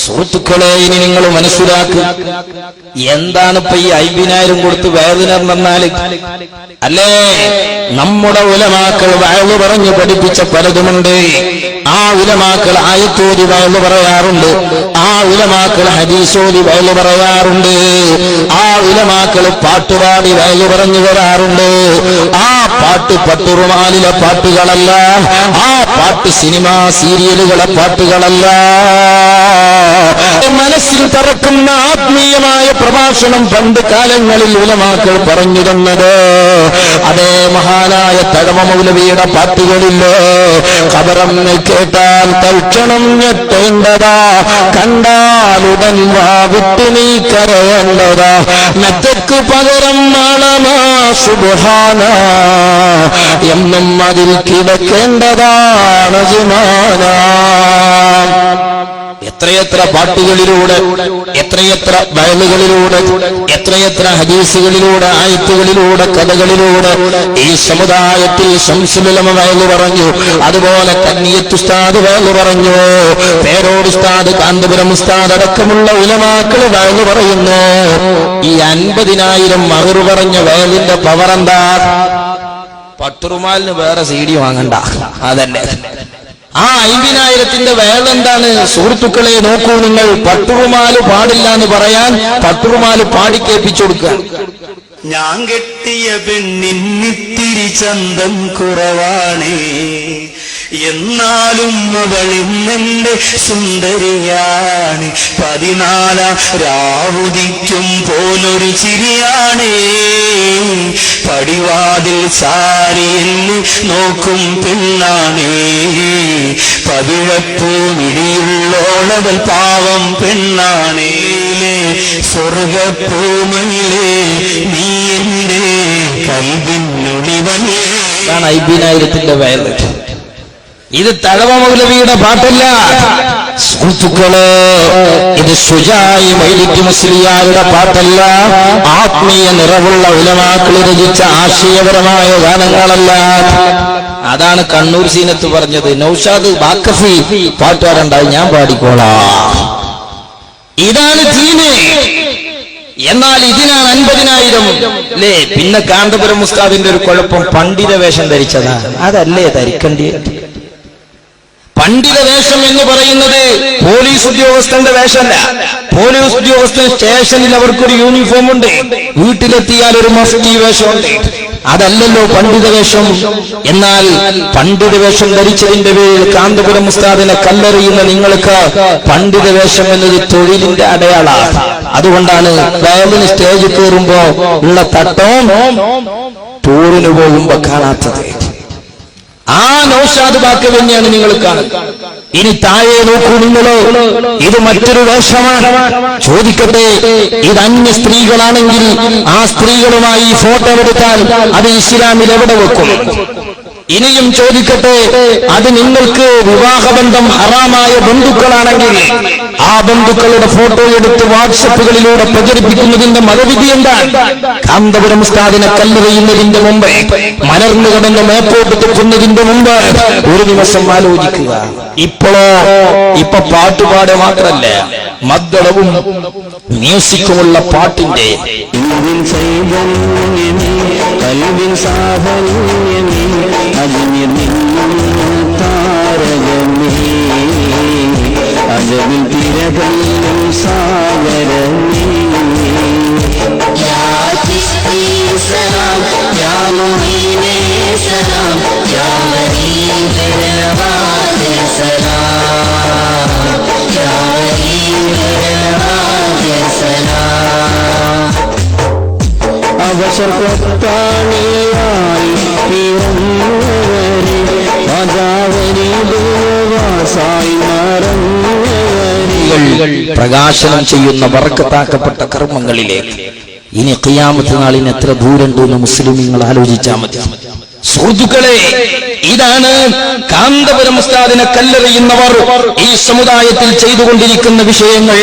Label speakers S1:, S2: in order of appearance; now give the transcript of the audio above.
S1: സുഹൃത്തുക്കളെ ഇനി നിങ്ങൾ മനസ്സിലാക്കുക എന്താണ് ഇപ്പൊ ഈ അയ്യായിരം കൊടുത്ത് വേദന നന്നാൽ അല്ലേ? നമ്മുടെ ഉലമാക്കൾ വയവ് പറഞ്ഞു പഠിപ്പിച്ച പലതുമുണ്ട്. ആ ഉലമാക്കൾ ആയത്തോലിവ എന്ന് പറയാറുണ്ട്. ആ ഉലമാക്കൾ ഹദീസോതി എന്ന് പറയാറുണ്ട്. ആ ഉലമാക്കൾ പാട്ടുപാടി വയലു പറഞ്ഞു വരാറുണ്ട്. ആ പാട്ട് പട്ടുറുമാലിലെ പാട്ടുകളല്ല. ആ പാട്ട് സിനിമ സീരിയലുകളെ പാട്ടുകളല്ല. മനസ്സിൽ തറക്കുന്ന ആത്മീയമായ പ്രഭാഷണം പണ്ട് കാലങ്ങളിൽ ഉലമാക്കൾ പറഞ്ഞു തന്നത്. അതേ മഹാനായ തഴമ മൗലവിയുടെ പാട്ടുകളില്ലോ? ഖബറന്ന് കേട്ടാൽ തൽക്ഷണം ഞെട്ടേണ്ടതാ. കണ്ടാലുടൻ വാവിട്ട് നീ കരയേണ്ടതാ. മെത്തക്ക് പകരം നാളമാ സുബാന എന്നും അതിൽ കിടക്കേണ്ടതാണ് ജുമാന എത്രയെത്ര പാട്ടുകളിലൂടെ എത്രയെത്ര വയലുകളിലൂടെ എത്രയെത്ര ഹദീസുകളിലൂടെ ആയത്തുകളിലൂടെ കഥകളിലൂടെ ഈ സമുദായത്തിൽ ശംസുലമ വയലു പറഞ്ഞു. അതുപോലെ കന്നിയത്ത് ഉസ്താദ് വയലു പറഞ്ഞു. പേരോട് ഉസ്താദ് കാന്തപുരം ഉസ്താദ് അടക്കമുള്ള ഉലമാക്കൾ വയലു പറയുന്നു. ഈ അൻപതിനായിരം മറു പറഞ്ഞ വയലിന്റെ പവർ എന്താ? പട്ടുറുമാലിന് വേറെ സീഡി വാങ്ങണ്ട. അതന്നെ. ആ അയ്യായിരത്തിന്റെ വേളെന്താണ് സുഹൃത്തുക്കളെ നോക്കൂ നിങ്ങൾ. പട്ടുറുമാൽ പാടില്ല എന്ന് പറയാൻ പട്ടുറുമാൽ പാടിക്കേൽപ്പിച്ചു കൊടുക്കുക.
S2: ഞാൻ കെട്ടിയ പെണ്ണിന്നിത്തിരി ചന്തം കുറവാണേ. എന്നാലും അവളിന്നെന്റെ സുന്ദരിയാണ്. പതിനാലാം രാവുദിക്കും പോലൊരു ചിരിയാണേ. പടിവാതിൽ ചാരിയിൽ നോക്കും പെണ്ണാണേ. പവിഴപ്പൂ പാവം പെണ്ണാണേ സ്വർഗപ്പൂമയിലേ നീ എന്റെ കൽവിനുളിവനേ ാണ്
S1: ഐബിനായിരത്തിന്റെ വയൽ ഇത് തഴവ മൗലവിയുടെ പാട്ടല്ല. സുഹൃത്തുക്കൾ ഇത് ഷുജായി മൈലിക്ക് മുസ്ലിയാരുടെ പാട്ടല്ല. ആത്മീയ നിറവുള്ള ഉലമാക്കൾ രചിച്ച ആശയപരമായ ഗാനങ്ങളല്ല. അതാണ് കണ്ണൂർ സീനത്ത് പറഞ്ഞത് നൌഷാദ് ബാക്കഫി പാട്ടുകാരുണ്ടായി ഞാൻ പാടിക്കോളാം. ഇതാണ് തീന് എന്നാൽ ഇതിനാണ് അൻപതിനായിരം. അല്ലേ പിന്നെ കാന്തപുരം മുസ്താദിന്റെ ഒരു കുഴപ്പം പണ്ഡിത വേഷം ധരിച്ചതാണ്. അതല്ലേ ധരിക്കേണ്ടിയത്? പണ്ഡിത വേഷം എന്ന് പറയുന്നത് പോലീസ് ഉദ്യോഗസ്ഥന്റെ വേഷമല്ല. പോലീസ് ഉദ്യോഗസ്ഥൻ സ്റ്റേഷനിൽ അവർക്കൊരു യൂണിഫോം ഉണ്ട്. വീട്ടിലെത്തിയാൽ ഒരു മസ്തി വേഷമുണ്ട്. അതല്ലല്ലോ പണ്ഡിത വേഷം. എന്നാൽ പണ്ഡിത വേഷം ധരിച്ചതിന്റെ പേരിൽ കാന്തപുരം മുസ്താദിനെ കല്ലെറിയുന്ന നിങ്ങൾക്ക് പണ്ഡിത വേഷം എന്നത് തൊഴിലിന്റെ അടയാളാണ് അതുകൊണ്ടാണ് വയലിന് സ്റ്റേജ് കയറുമ്പോ ഉള്ള തട്ടവും ടൂറിന് പോകുമ്പോ കാണാത്തത്. ആ നൗഷാദ് ബാക്ക് തന്നെയാണ് നിങ്ങൾ കാണുന്നത് ഇനി താഴെ നോക്കൂ നിങ്ങളോ. ഇത് മറ്റൊരു വേഷമാണ്. ചോദിക്കട്ടെ ഇത് അന്യ സ്ത്രീകളാണെങ്കിൽ ആ സ്ത്രീകളുമായി ഫോട്ടോ എടുത്താൽ അത് ഇസ്ലാമിൽ എവിടെ വെക്കും? ഇനിയും ചോദിക്കട്ടെ അത് നിങ്ങൾക്ക് വിവാഹബന്ധം ഹറാമായ ബന്ധുക്കളാണെങ്കിൽ ആ ബന്ധുക്കളുടെ ഫോട്ടോ എടുത്ത് വാട്സപ്പുകളിലൂടെ പ്രചരിപ്പിക്കുന്നതിന്റെ മതവിധി എന്താണ്? കാന്തപുരം ഉസ്താദിനെ കല്ലെറിയുന്നതിന്റെ മുമ്പ് മലർന്നു കിടന്ന് മേപ്പോട്ട് തെക്കുന്നതിന്റെ മുമ്പ് ഒരു ദിവസം ആലോചിക്കുക. ഇപ്പോഴോ ഇപ്പൊ പാട്ടുപാടെ മാത്രല്ല മദ്ദളവും മ്യൂസിക്കുമുള്ള പാട്ടിന്റെ
S2: నిలయబల్లం సాగరమే యా చిష్తి సలాం యా ముహీనే సలాం యా మరీం ఫిర్వాద సలాం యా మరీం
S3: ఫిర్వాద సలాం
S2: अवसर को पाने
S1: आई
S2: फिर
S1: अजावरी दुआ
S2: साई माँ മറന്നവരെ
S1: പ്രകാശനം ചെയ്യുന്ന വർക്കത്താക്കപ്പെട്ട കർമ്മങ്ങളിലേക്ക് ഇനി ഖിയാമത്ത് നാളിന് എത്ര ദൂരമുണ്ട് എന്ന് മുസ്ലിമീങ്ങൾ ആലോചിച്ചാൽ മതി. സുഹൃത്തുക്കളെ ഇതാണ് കാന്തപുരം ഉസ്താദിനെ കല്ലെറിയുന്നവർ ഈ സമുദായത്തിൽ ചെയ്തുകൊണ്ടിരിക്കുന്ന വിഷയങ്ങൾ.